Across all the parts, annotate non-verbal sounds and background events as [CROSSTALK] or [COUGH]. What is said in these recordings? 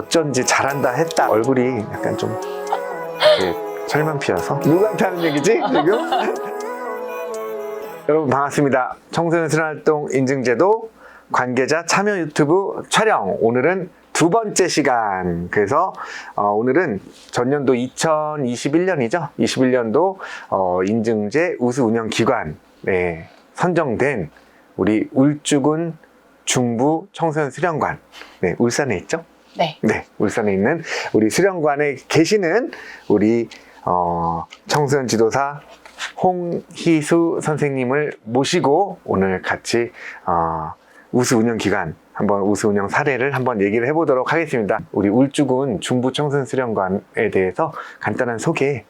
어쩐지 잘한다 했다. 얼굴이 약간 좀 철만 피어서? 누구한테 하는 얘기지 지금? [LAUGHS] 여러분 반갑습니다. 청소년 순활동 인증제도 관계자 참여 유튜브 촬영. 오늘은 두 번째 시간. 그래서 어, 오늘은 전년도 2021년이죠? 21년도 어, 인증제 우수 운영 기관 네, 선정된 우리 울주군 중부 청소년 수련관. 네, 울산에 있죠 네. 네, 울산에 있는 우리 수련관에 계시는 우리 어, 청소년 지도사 홍희수 선생님을 모시고 오늘 같이 어, 우수 운영 기간 한번 우수 운영 사례를 한번 얘기를 해보도록 하겠습니다. 우리 울주군 중부 청소년 수련관에 대해서 간단한 소개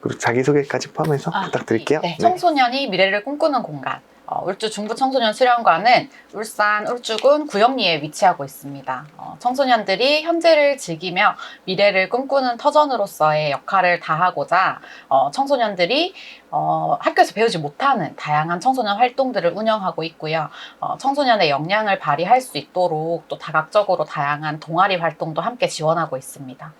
그리고 자기 소개까지 포함해서 아, 부탁드릴게요. 네. 청소년이 미래를 꿈꾸는 공간. 어, 울주 중부 청소년 수련관은 울산 울주군 구영리에 위치하고 있습니다. 어, 청소년들이 현재를 즐기며 미래를 꿈꾸는 터전으로서의 역할을 다하고자 어, 청소년들이 어, 학교에서 배우지 못하는 다양한 청소년 활동들을 운영하고 있고요. 어, 청소년의 역량을 발휘할 수 있도록 또 다각적으로 다양한 동아리 활동도 함께 지원하고 있습니다.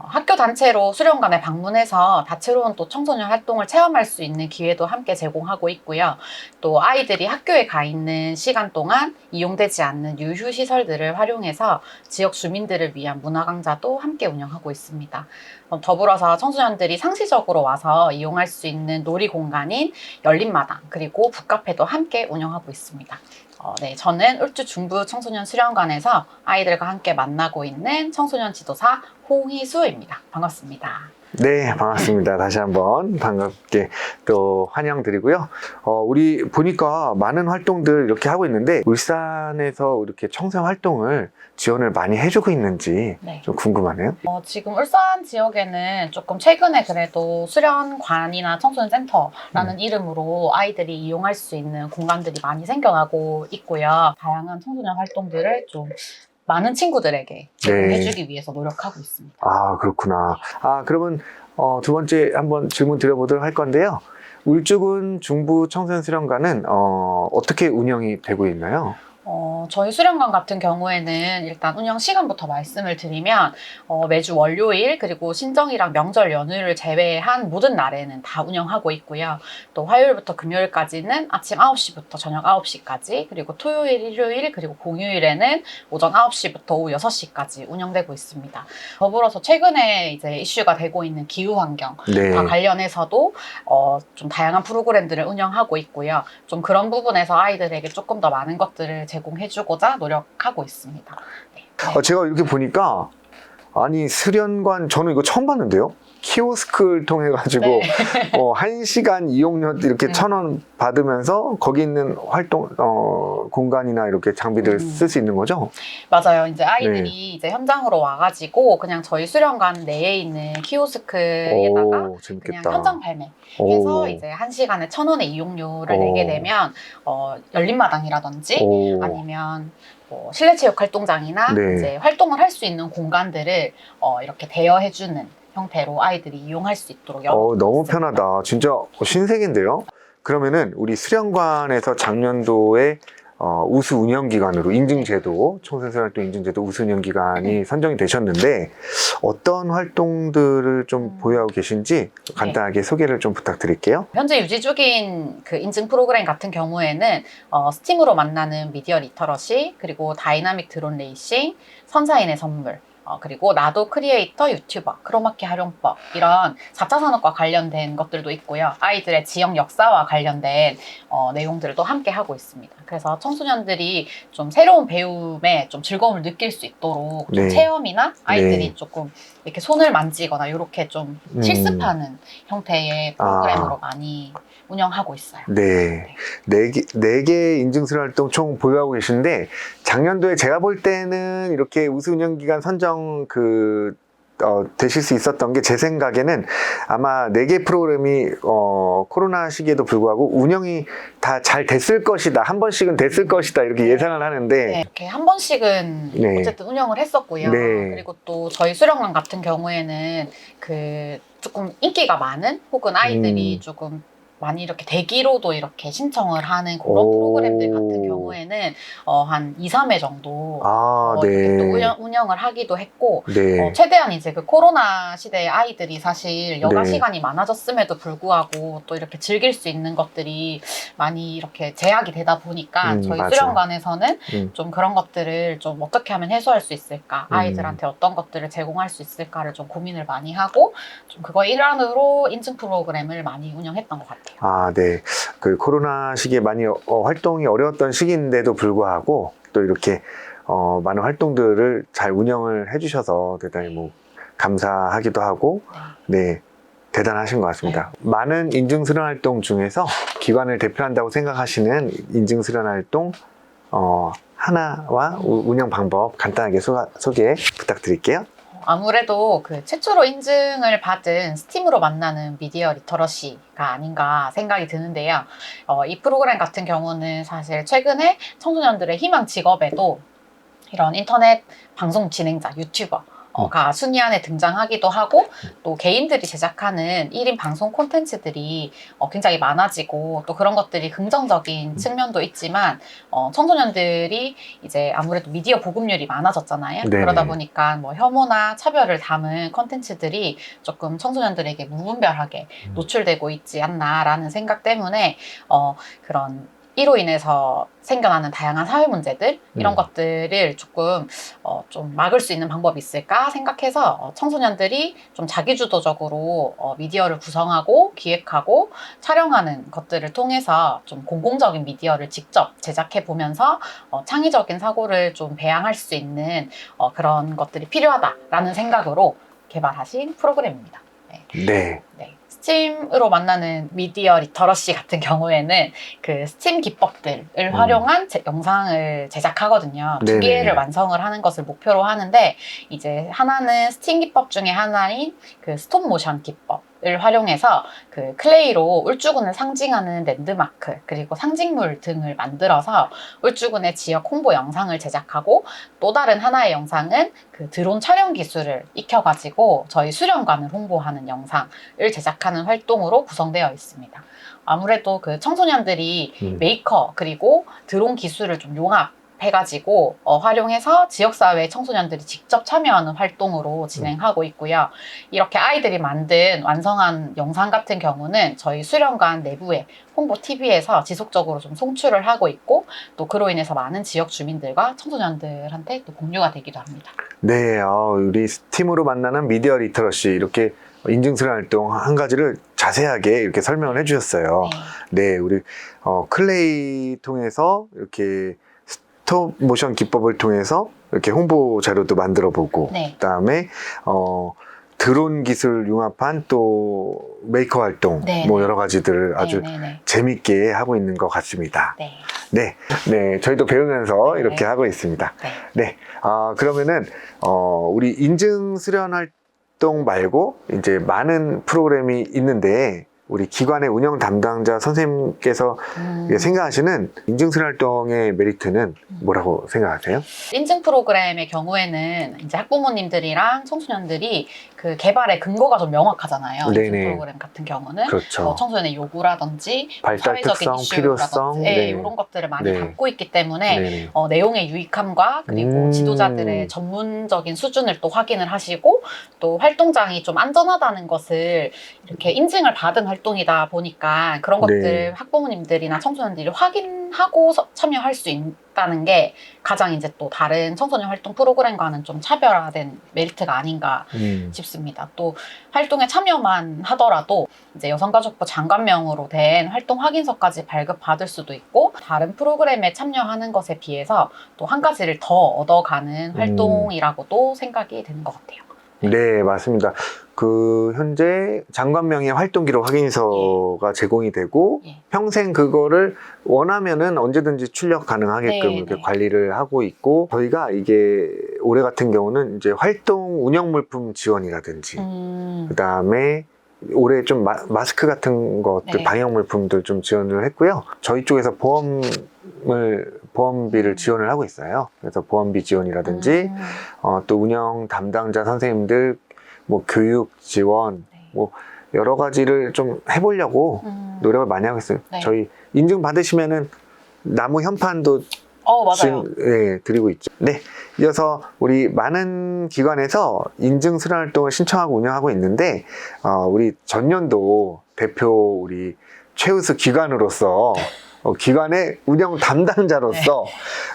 어, 학교 단체로 수련관에 방문해서 다채로운 또 청소년 활동을 체험할 수 있는 기회도 함께 제공하고 있고요. 또 아이들이 학교에 가 있는 시간 동안 이용되지 않는 유휴 시설들을 활용해서 지역 주민들을 위한 문화 강좌도 함께 운영하고 있습니다. 어, 더불어서 청소년들이 상시적으로 와서 이용할 수 있는 놀이 공간인 열린마당 그리고 북카페도 함께 운영하고 있습니다. 어, 네, 저는 울주 중부 청소년 수련관에서 아이들과 함께 만나고 있는 청소년 지도사 홍희수입니다. 반갑습니다. 네, 반갑습니다. 다시 한번 반갑게 또 환영드리고요. 어, 우리 보니까 많은 활동들 이렇게 하고 있는데, 울산에서 이렇게 청소년 활동을 지원을 많이 해주고 있는지 네. 좀 궁금하네요. 어, 지금 울산 지역에는 조금 최근에 그래도 수련관이나 청소년센터라는 이름으로 아이들이 이용할 수 있는 공간들이 많이 생겨나고 있고요. 다양한 청소년 활동들을 좀 많은 친구들에게 제공해주기 위해서 노력하고 있습니다. 아, 그렇구나. 아, 그러면 어, 두 번째 한번 질문 드려보도록 할 건데요. 울주군 중부 청소년 수련관은 어, 어떻게 운영이 되고 있나요? 어, 저희 수련관 같은 경우에는 일단 운영 시간부터 말씀을 드리면 어, 매주 월요일 그리고 신정이랑 명절 연휴를 제외한 모든 날에는 다 운영하고 있고요. 또 화요일부터 금요일까지는 아침 9시부터 저녁 9시까지 그리고 토요일, 일요일 그리고 공휴일에는 오전 9시부터 오후 6시까지 운영되고 있습니다. 더불어서 최근에 이제 이슈가 되고 있는 기후 환경 네. 과 관련해서도 어, 좀 다양한 프로그램들을 운영하고 있고요. 좀 그런 부분에서 아이들에게 조금 더 많은 것들을 제 공해주고자 노력하고 있습니다. 네. 어, 제가 이렇게 보니까 아니 수련관 저는 이거 처음 봤는데요. 키오스크를 통해 가지고 네. [LAUGHS] 어, 한 시간 이용료 이렇게 음. 천원 받으면서 거기 있는 활동 어, 공간이나 이렇게 장비들을 음. 쓸수 있는 거죠. 맞아요. 이제 아이들이 네. 이제 현장으로 와 가지고 그냥 저희 수련관 내에 있는 키오스크에다가 오, 그냥. 현장 발매 해서 오. 이제 한 시간에 천 원의 이용료를 오. 내게 되면 어, 열린 마당이라든지 오. 아니면 뭐 실내 체육 활동장이나 네. 이제 활동을 할 수 있는 공간들을 어, 이렇게 대여해주는 형태로 아이들이 이용할 수 있도록 어, 너무 있습니다. 편하다. 진짜 신세계인데요. 그러면은 우리 수련관에서 작년도에 어, 우수 운영 기관으로 인증 제도 청소년 활동 인증 제도 우수 운영 기관이 선정이 되셨는데 어떤 활동들을 좀 음. 보유하고 계신지 간단하게 소개를 좀 부탁드릴게요. 현재 유지 중인 그 인증 프로그램 같은 경우에는 어, 스팀으로 만나는 미디어 리터러시 그리고 다이나믹 드론 레이싱, 선사인의 선물 어, 그리고 나도 크리에이터 유튜버, 크로마키 활용법 이런 4차 산업과 관련된 것들도 있고요. 아이들의 지역 역사와 관련된 어, 내용들도 함께 하고 있습니다. 그래서 청소년들이 좀 새로운 배움에 좀 즐거움을 느낄 수 있도록 좀 네. 체험이나 아이들이 네. 조금 이렇게 손을 만지거나 이렇게 좀 음. 실습하는 형태의 아. 프로그램으로 많이 운영하고 있어요. 네. 네 개, 네개 인증술 활동 총 보유하고 계신데, 작년도에 제가 볼 때는 이렇게 우수 운영기관 선정 그, 어, 되실 수 있었던 게 제 생각에는 아마 네 개 프로그램이, 어, 코로나 시기에도 불구하고 운영이 다 잘 됐을 것이다. 한 번씩은 됐을 것이다. 이렇게 예상을 하는데, 네, 이렇게 한 번씩은 네. 어쨌든 운영을 했었고요. 네. 그리고 또 저희 수련관 같은 경우에는 그 조금 인기가 많은 혹은 아이들이 음. 조금 많이 이렇게 대기로도 이렇게 신청을 하는 그런 오. 프로그램들 같은 경우에는 어, 한 2, 3회 정도 아, 어, 이렇게 또 네. 운영, 운영을 하기도 했고 네. 어, 최대한 이제 그 코로나 시대의 아이들이 사실 여가 네. 시간이 많아졌음에도 불구하고 또 이렇게 즐길 수 있는 것들이 많이 이렇게 제약이 되다 보니까 음, 저희 맞아요. 수련관에서는 음. 좀 그런 것들을 좀 어떻게 하면 해소할 수 있을까 음. 아이들한테 어떤 것들을 제공할 수 있을까를 좀 고민을 많이 하고 좀 그거 일환으로 인증 프로그램을 많이 운영했던 것 같아요. 아, 네. 그 코로나 시기에 많이 어, 활동이 어려웠던 시기인데도 불구하고 또 이렇게 어, 많은 활동들을 잘 운영을 해주셔서 대단히 뭐 감사하기도 하고, 네. 대단하신 것 같습니다. 많은 인증 수련 활동 중에서 기관을 대표한다고 생각하시는 인증 수련 활동 어, 하나와 우- 운영 방법 간단하게 소, 소개 부탁드릴게요. 아무래도 그 최초로 인증을 받은 스팀으로 만나는 미디어 리터러시가 아닌가 생각이 드는데요. 어, 이 프로그램 같은 경우는 사실 최근에 청소년들의 희망 직업에도 이런 인터넷 방송 진행자, 유튜버 가 순위 안에 등장하기도 하고 또 개인들이 제작하는 1인 방송 콘텐츠들이 어, 굉장히 많아지고 또 그런 것들이 긍정적인 측면도 있지만 어, 청소년들이 이제 아무래도 미디어 보급률이 많아졌잖아요. 네네. 그러다 보니까 뭐 혐오나 차별을 담은 컨텐츠들이 조금 청소년들에게 무분별하게 음. 노출되고 있지 않나라는 생각 때문에 어, 그런 이로 인해서 생겨나는 다양한 사회 문제들 이런 음. 것들을 조금 어, 좀 막을 수 있는 방법이 있을까 생각해서 어, 청소년들이 좀 자기주도적으로 어, 미디어를 구성하고 기획하고 촬영하는 것들을 통해서 좀 공공적인 미디어를 직접 제작해 보면서 어, 창의적인 사고를 좀 배양할 수 있는 어, 그런 것들이 필요하다라는 생각으로 개발하신 프로그램입니다. 네. 네. 스팀으로 만나는 미디어 리터러시 같은 경우에는 그 스팀 기법들을 음. 활용한 제- 영상을 제작하거든요. 두 네네. 개를 완성을 하는 것을 목표로 하는데 이제 하나는 스팀 기법 중에 하나인 그 스톱 모션 기법 을 활용해서 그 클레이로 울주군을 상징하는 랜드마크 그리고 상징물 등을 만들어서 울주군의 지역 홍보 영상을 제작하고 또 다른 하나의 영상은 그 드론 촬영 기술을 익혀가지고 저희 수련관을 홍보하는 영상을 제작하는 활동으로 구성되어 있습니다. 아무래도 그 청소년들이 음. 메이커 그리고 드론 기술을 좀 용합 해가지고 어, 활용해서 지역사회 청소년들이 직접 참여하는 활동으로 진행하고 있고요. 이렇게 아이들이 만든 완성한 영상 같은 경우는 저희 수련관 내부에 홍보 TV에서 지속적으로 좀 송출을 하고 있고 또 그로 인해서 많은 지역 주민들과 청소년들한테 또 공유가 되기도 합니다. 네, 어, 우리 스팀으로 만나는 미디어 리터러시 이렇게 인증 수련 활동 한 가지를 자세하게 이렇게 설명을 해주셨어요. 네. 네, 우리 어, 클레이 통해서 이렇게 스톱 모션 기법을 통해서 이렇게 홍보 자료도 만들어 보고 네. 그다음에 어, 드론 기술 융합한 또 메이커 활동 네, 뭐 네. 여러 가지들을 아주 네, 네, 네. 재밌게 하고 있는 것 같습니다. 네. 네, 네, 저희도 배우면서 네. 이렇게 하고 있습니다. 네. 네, 아, 그러면은, 어, 우리 인증 수련 활동 말고, 이제 많은 프로그램이 있는데, 우리 기관의 운영 담당자 선생님께서 음. 생각하시는 인증 수련 활동의 메리트는 뭐라고 생각하세요? 인증 프로그램의 경우에는 이제 학부모님들이랑 청소년들이 그 개발의 근거가 좀 명확하잖아요. 인증 네네. 프로그램 같은 경우는 그렇죠. 뭐 청소년의 요구라든지 발달 사회적인 특성, 이슈라든지 필요성, 네, 네. 이런 것들을 많이 네. 담고 있기 때문에. 어, 내용의 유익함과 그리고 음. 지도자들의 전문적인 수준을 또 확인을 하시고 또 활동장이 좀 안전하다는 것을 이렇게 인증을 받은 활동 이다 보니까 그런 네. 것들 학부모님들이나 청소년들이 확인하고 서- 참여할 수 있다는 게 가장 이제 또 다른 청소년 활동 프로그램과는 좀 차별화된 메리트가 아닌가 음. 싶습니다. 또 활동에 참여만 하더라도 이제 여성가족부 장관명으로 된 활동 확인서까지 발급받을 수도 있고 다른 프로그램에 참여하는 것에 비해서 또 한 가지를 더 얻어가는 음. 활동이라고도 생각이 되는 것 같아요. 네, 맞습니다. 그, 현재 장관명의 활동 기록 확인서가 제공이 되고, 예. 평생 그거를 원하면은 언제든지 출력 가능하게끔 네, 이렇게 네. 관리를 하고 있고, 저희가 이게 올해 같은 경우는 이제 활동 운영 물품 지원이라든지, 음, 그 다음에 올해 좀 마, 스크 같은 것들 네. 방역 물품들 좀 지원을 했고요. 저희 쪽에서 보험을 보험비를 지원을 하고 있어요. 그래서 보험비 지원이라든지 음, 어, 또 운영 담당자 선생님들 뭐 교육 지원 네. 뭐 여러 가지를 좀 해보려고 음. 노력을 많이 하고 있어요. 네. 저희 인증 받으시면은 나무 현판도 어 맞아요. 지금 예, 드리고 있죠. 네. 이어서 우리 많은 기관에서 인증 수련 활동을 신청하고 운영하고 있는데 어, 우리 전년도 대표 우리 최우수 기관으로서 어, 기관의 운영 담당자로서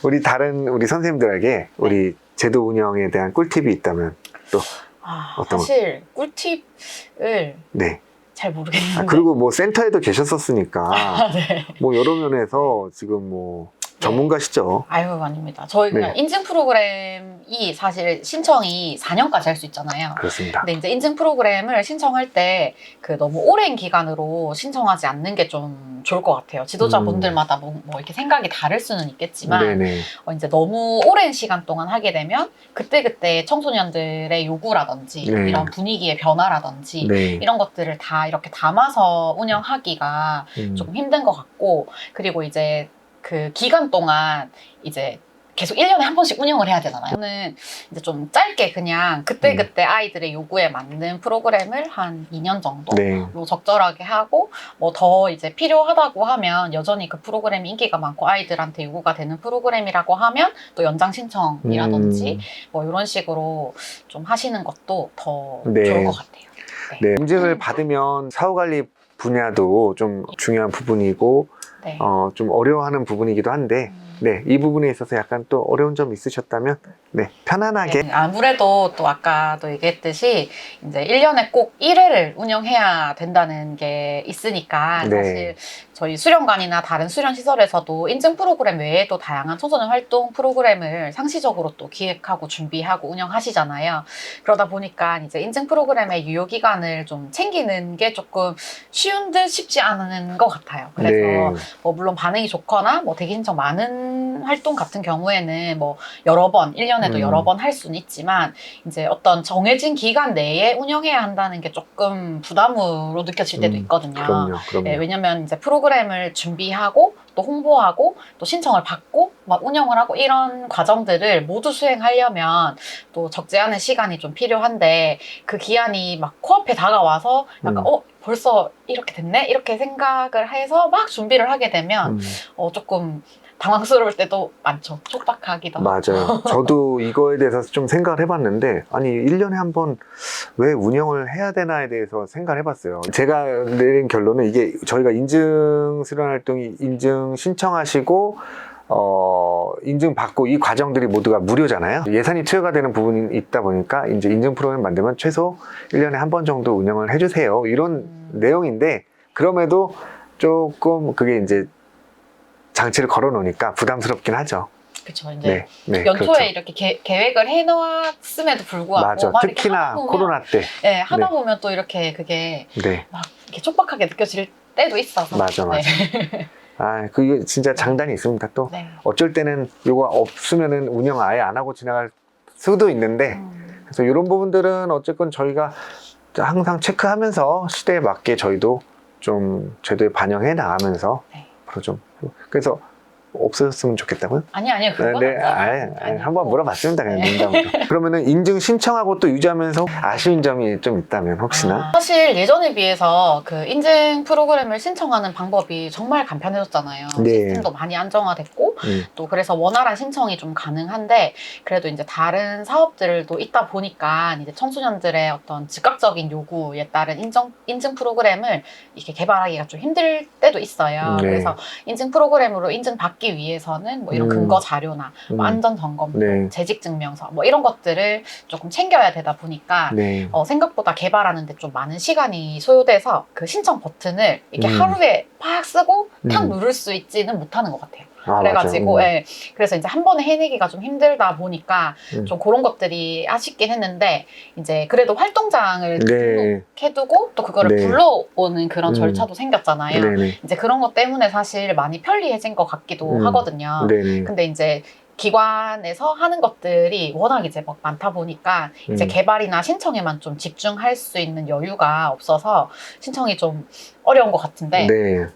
우리 다른 우리 선생님들에게 우리 제도 운영에 대한 꿀팁이 있다면 아, 어떤 사실 꿀팁을 네. 잘 모르겠는데. 아, 그리고 뭐 센터에도 계셨었으니까 [LAUGHS] 아, 네. 뭐 여러 면에서 지금 뭐 전문가시죠. 아유 아닙니다. 저희 그냥 네. 인증 프로그램이 사실 신청이 4년까지 할 수 있잖아요. 그렇습니다. 근데 이제 인증 프로그램을 신청할 때 그 너무 오랜 기간으로 신청하지 않는 게 좀 좋을 것 같아요. 지도자분들마다 뭐, 뭐 이렇게 생각이 다를 수는 있겠지만 음. 네네. 어, 이제 너무 오랜 시간 동안 하게 되면 그때 그때 청소년들의 요구라든지 네. 이런 분위기의 변화라든지 네. 이런 것들을 다 이렇게 담아서 운영하기가 음. 조금 힘든 것 같고 그리고 이제 그 기간 동안 이제 계속 1년에 한 번씩 운영을 해야 되잖아요. 저는 이제 좀 짧게 그냥 그때그때 아이들의 요구에 맞는 프로그램을 한 2년 정도 네. 로 적절하게 하고 뭐 더 이제 필요하다고 하면 여전히 그 프로그램이 인기가 많고 아이들한테 요구가 되는 프로그램이라고 하면 또 연장 신청이라든지 음. 뭐 이런 식으로 좀 하시는 것도 더 네. 좋을 것 같아요. 네, 인증을 받으면 사후관리 분야도 좀 중요한 부분이고 네. 어, 좀 어려워하는 부분이기도 한데 음. 네, 이 부분에 있어서 약간 또 어려운 점이 있으셨다면 네, 편안하게 네, 아무래도 또 아까도 얘기했듯이 이제 1년에 꼭 1회를 운영해야 된다는 게 있으니까 네. 사실 저희 수련관이나 다른 수련 시설에서도 인증 프로그램 외에도 다양한 청소년 활동 프로그램을 상시적으로 또 기획하고 준비하고 운영하시잖아요. 그러다 보니까 이제 인증 프로그램의 유효 기간을 좀 챙기는 게 조금 쉬운 듯 쉽지 않은 것 같아요. 그래서 네, 뭐 물론 반응이 좋거나 뭐 대기 신청 많은 활동 같은 경우에는 뭐 여러 번, 1년에도 음. 여러 번 할 수는 있지만 이제 어떤 정해진 기간 내에 운영해야 한다는 게 조금 부담으로 느껴질 때도 음, 있거든요. 그럼요, 그럼요. 네, 왜냐면 이제 프로그램 을 준비하고 또 홍보하고 또 신청을 받고 막 운영을 하고 이런 과정들을 모두 수행하려면 또 적지 않은 시간이 좀 필요한데 그 기한이 막 코앞에 다가와서 약간 음. 어 벌써 이렇게 됐네 이렇게 생각을 해서 막 준비를 하게 되면 음, 어 조금 당황스러울 때도 많죠 촉박하기도 하고 맞아요. 저도 [LAUGHS] 이거에 대해서 좀 생각을 해봤는데, 아니, 1년에 한 번 왜 운영을 해야 되나에 대해서 생각을 해봤어요. 제가 내린 결론은 이게 저희가 인증 수련 활동이 인증 신청하시고, 어, 인증받고 이 과정들이 모두가 무료잖아요. 예산이 투여가 되는 부분이 있다 보니까 이제 인증 프로그램 만들면 최소 1년에 한 번 정도 운영을 해주세요. 이런 음. 내용인데, 그럼에도 조금 그게 이제 장치를 걸어 놓으니까 부담스럽긴 하죠. 그렇죠 이제 네, 네. 연초에 그렇죠. 이렇게 계, 계획을 해놓았음에도 불구하고 맞아. 막 이렇게 특히나 하다 보면, 코로나 때. 네, 하다 네. 보면 또 이렇게 그게 네. 막 이렇게 촉박하게 느껴질 때도 있어서 맞아, 맞아. 네. [LAUGHS] 아, 그게 진짜 장단이 있습니다. 또 네. 어쩔 때는 요거 없으면은 운영 아예 안 하고 지나갈 수도 있는데 음, 그래서 이런 부분들은 어쨌건 저희가 항상 체크하면서 시대에 맞게 저희도 좀 제도에 반영해 나가면서 네. 앞으로 좀 그래서 없어졌으면 좋겠다고요? 아니 아니요 그건 네. 아예, 아예 아니고. 한번 물어봤습니다. 그냥 네. 농담으로. [LAUGHS] 그러면은 인증 신청하고 또 유지하면서 아쉬운 점이 좀 있다면 혹시나 아, 사실 예전에 비해서 그 인증 프로그램을 신청하는 방법이 정말 간편해졌잖아요. 네. 시스템도 많이 안정화됐고 음, 또 그래서 원활한 신청이 좀 가능한데 그래도 이제 다른 사업들도 있다 보니까 이제 청소년들의 어떤 즉각적인 요구에 따른 인정 인증 프로그램을 이렇게 개발하기가 좀 힘들 때도 있어요. 네. 그래서 인증 프로그램으로 인증 받기 위해서는 뭐 이런 음. 근거 자료나 음, 뭐 안전 점검, 네, 재직 증명서 뭐 이런 것들을 조금 챙겨야 되다 보니까 네, 어, 생각보다 개발하는데 좀 많은 시간이 소요돼서 그 신청 버튼을 이렇게 음. 하루에 팍 쓰고 탁 음. 누를 수 있지는 못하는 것 같아요. 아, 그래가지고, 맞아요. 예. 그래서 이제 한 번에 해내기가 좀 힘들다 보니까 음. 좀 그런 것들이 아쉽긴 했는데, 이제 그래도 활동장을 네, 등록해두고 또 그거를 네. 불러오는 그런 음. 절차도 생겼잖아요. 네, 네, 이제 그런 것 때문에 사실 많이 편리해진 것 같기도 음. 하거든요. 네, 네. 근데 이제 기관에서 하는 것들이 워낙 이제 막 많다 보니까 이제 음. 개발이나 신청에만 좀 집중할 수 있는 여유가 없어서 신청이 좀 어려운 것 같은데 네.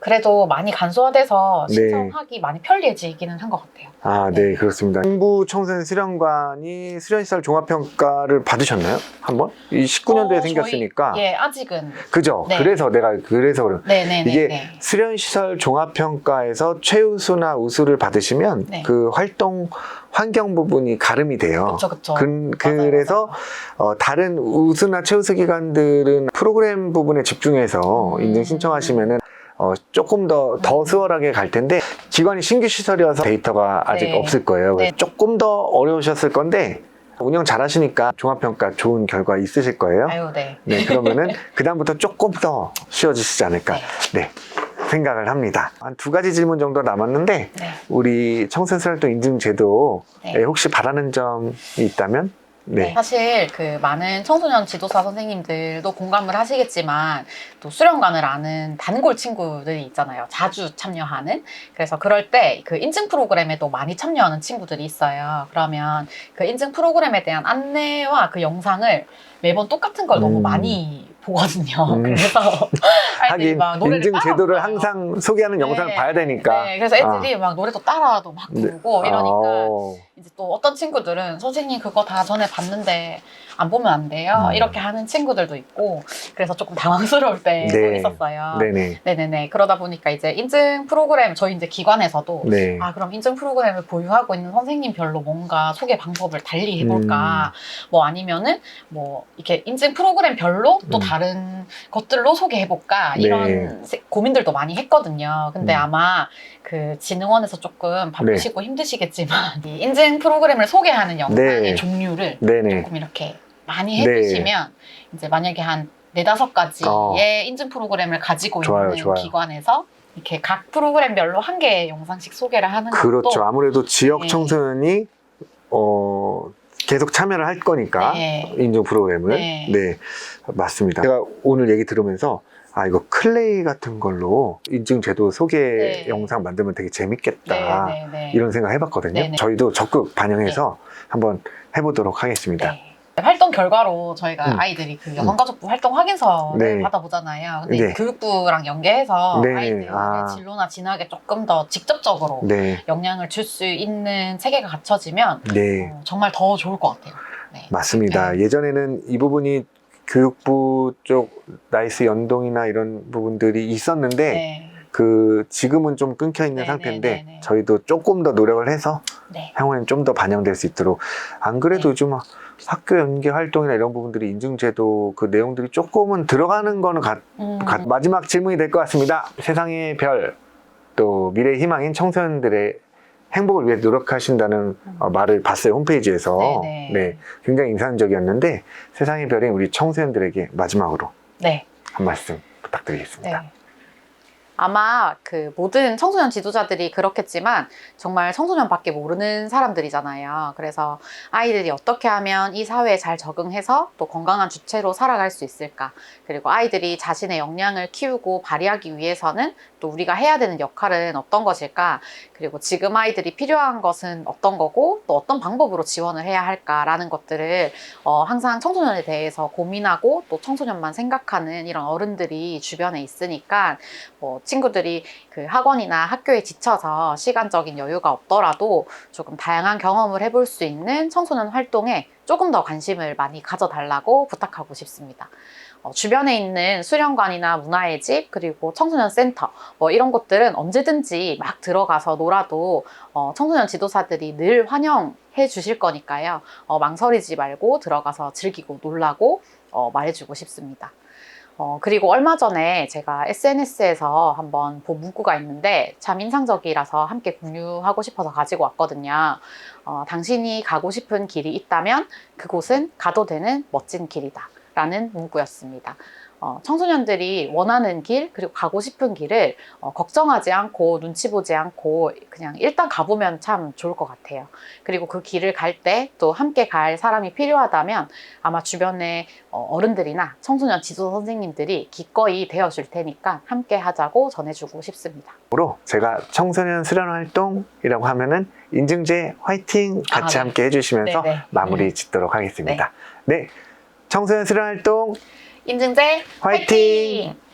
그래도 많이 간소화돼서 네. 신청하기 많이 편리해지기는 한 것 같아요. 아, 네, 그렇습니다. 정부 청소년 수련관이 수련시설 종합평가를 받으셨나요? 한번? 이 19년도에 어, 생겼으니까. 예, 아직은. 그죠? 네. 그래서 내가, 그래서 그런. 네네네. 이게 네. 수련시설 종합평가에서 최우수나 우수를 받으시면 네. 그 활동 환경 부분이 가름이 돼요. 그쵸, 그쵸. 그, 맞아요, 그래서. 어, 다른 우수나 최우수 기관들은 프로그램 부분에 집중해서 음. 인증 신청하시면은 어, 조금 더, 더 수월하게 갈 텐데, 기관이 신규 시설이어서 데이터가 아직 네. 없을 거예요. 네. 조금 더 어려우셨을 건데, 운영 잘 하시니까 종합평가 좋은 결과 있으실 거예요. 아유, 네. 네, 그러면은 그다음부터 조금 더 쉬워지시지 않을까. 네. 생각을 합니다. 한 두 가지 질문 정도 남았는데, 네. 우리 청소년활동 인증제도 네. 혹시 바라는 점이 있다면? 네. 사실 그 많은 청소년 지도사 선생님들도 공감을 하시겠지만 또 수련관을 아는 단골 친구들이 있잖아요. 자주 참여하는. 그래서 그럴 때 그 인증 프로그램에도 많이 참여하는 친구들이 있어요. 그러면 그 인증 프로그램에 대한 안내와 그 영상을 매번 똑같은 걸 너무 음. 많이 보거든요. 음. [LAUGHS] 그래서 [LAUGHS] 아이들이 하긴 막 노래를 인증 따라 제도를 불러요. 항상 소개하는 영상을 네. 봐야 되니까. 네, 그래서 애들이 막 노래도 따라도 막 네. 부르고 이러니까 어. 이제 또 어떤 친구들은 선생님 그거 다 전에 봤는데 안 보면 안 돼요. 음. 이렇게 하는 친구들도 있고 그래서 조금 당황스러울 때도 네. 있었어요. 네네. 네네네. 그러다 보니까 이제 인증 프로그램 저희 이제 기관에서도 네. 아 그럼 인증 프로그램을 보유하고 있는 선생님별로 뭔가 소개 방법을 달리 음. 해볼까 뭐 아니면은 뭐 이렇게 인증 프로그램별로 또 음. 다른 것들로 소개해볼까 이런 세- 고민들도 많이 했거든요 근데 음. 아마 그 진흥원에서 조금 바쁘시고 힘드시겠지만 [LAUGHS] 이 인증 프로그램을 소개하는 영상의 네. 종류를 네네. 조금 이렇게 많이 네. 해주시면 이제 만약에 한 네다섯 가지의 어. 인증 프로그램을 가지고 좋아요, 있는 좋아요. 기관에서 이렇게 각 프로그램별로 한 개의 영상씩 소개를 하는 그렇죠. 것도 아무래도 지역 네. 청소년이 어 계속 참여를 할 거니까 네. 인증 프로그램을 네. 네. 맞습니다. 제가 오늘 얘기 들으면서 아 이거 클레이 같은 걸로 인증 제도 소개 네. 영상 만들면 되게 재밌겠다 네, 네, 네. 이런 생각 해봤거든요. 네, 네. 저희도 적극 반영해서 한번 해보도록 하겠습니다. 네. 활동 결과로 저희가 음. 아이들이 그 여성가족부 활동 확인서를 네. 받아보잖아요. 근데 네. 교육부랑 연계해서 네. 아이들의 아. 진로나 진학에 조금 더 직접적으로 네, 영향을 줄 수 있는 체계가 갖춰지면 네. 어, 정말 더 좋을 것 같아요. 네. 맞습니다. 네. 예전에는 이 부분이 교육부 쪽 나이스 연동이나 이런 부분들이 있었는데 네. 그 지금은 좀 끊겨 있는 네, 상태인데 네, 네, 네. 저희도 조금 더 노력을 해서 네. 향후에는 좀 더 반영될 수 있도록 안 그래도 네. 요즘 학교 연계 활동이나 이런 부분들이 인증제도 그 내용들이 조금은 들어가는 거는 가- 음, 가- 마지막 질문이 될 것 같습니다. 세상의 별 또 미래의 희망인 청소년들의 행복을 위해 노력하신다는 어, 말을 봤어요 홈페이지에서 음. 네네. 네 굉장히 인상적이었는데 세상의 별인 우리 청소년들에게 마지막으로 네. 한 말씀 부탁드리겠습니다. 네. 아마 그 모든 청소년 지도자들이 그렇겠지만 정말 청소년밖에 모르는 사람들이잖아요. 그래서 아이들이 어떻게 하면 이 사회에 잘 적응해서 또 건강한 주체로 살아갈 수 있을까? 그리고 아이들이 자신의 역량을 키우고 발휘하기 위해서는 또 우리가 해야 되는 역할은 어떤 것일까? 그리고 지금 아이들이 필요한 것은 어떤 거고 또 어떤 방법으로 지원을 해야 할까라는 것들을 어, 항상 청소년에 대해서 고민하고 또 청소년만 생각하는 이런 어른들이 주변에 있으니까 뭐 친구들이 그 학원이나 학교에 지쳐서 시간적인 여유가 없더라도 조금 다양한 경험을 해볼 수 있는 청소년 활동에 조금 더 관심을 많이 가져달라고 부탁하고 싶습니다. 어, 주변에 있는 수련관이나 문화의 집 그리고 청소년 센터 뭐 이런 곳들은 언제든지 막 들어가서 놀아도 어, 청소년 지도사들이 늘 환영해 주실 거니까요. 어, 망설이지 말고 들어가서 즐기고 놀라고 어, 말해주고 싶습니다. 어, 그리고 얼마 전에 제가 SNS에서 한번 본 문구가 있는데 참 인상적이라서 함께 공유하고 싶어서 가지고 왔거든요. 어, 당신이 가고 싶은 길이 있다면 그곳은 가도 되는 멋진 길이다. 라는 문구였습니다. 어, 청소년들이 원하는 길, 그리고 가고 싶은 길을 어, 걱정하지 않고 눈치 보지 않고 그냥 일단 가보면 참 좋을 것 같아요. 그리고 그 길을 갈 때 또 함께 갈 사람이 필요하다면 아마 주변에 어, 어른들이나 청소년 지도 선생님들이 기꺼이 되어줄 테니까 함께 하자고 전해주고 싶습니다. 으로 제가 청소년 수련 활동이라고 하면은 인증제 화이팅 같이 아, 네. 함께 해주시면서 네네. 마무리 짓도록 하겠습니다. 네. 청소년 수련 활동 인증제 화이팅! 화이팅!